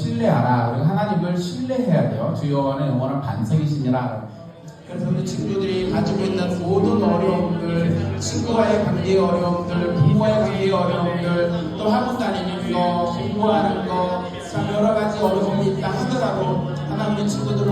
신뢰하라. 우리가 하나님을 신뢰해야 돼요. 주여와는 영원한 반성이시니라. 그래서 우리 친구들이 가지고 있는 모든 어려움들, 친구와의 관계 어려움들, 부모와의 관계 어려움들, 또 한국 다니는 거, 공부하는 거, 참 여러 가지 어려움이 있다 하더라도 하나 우리 친구들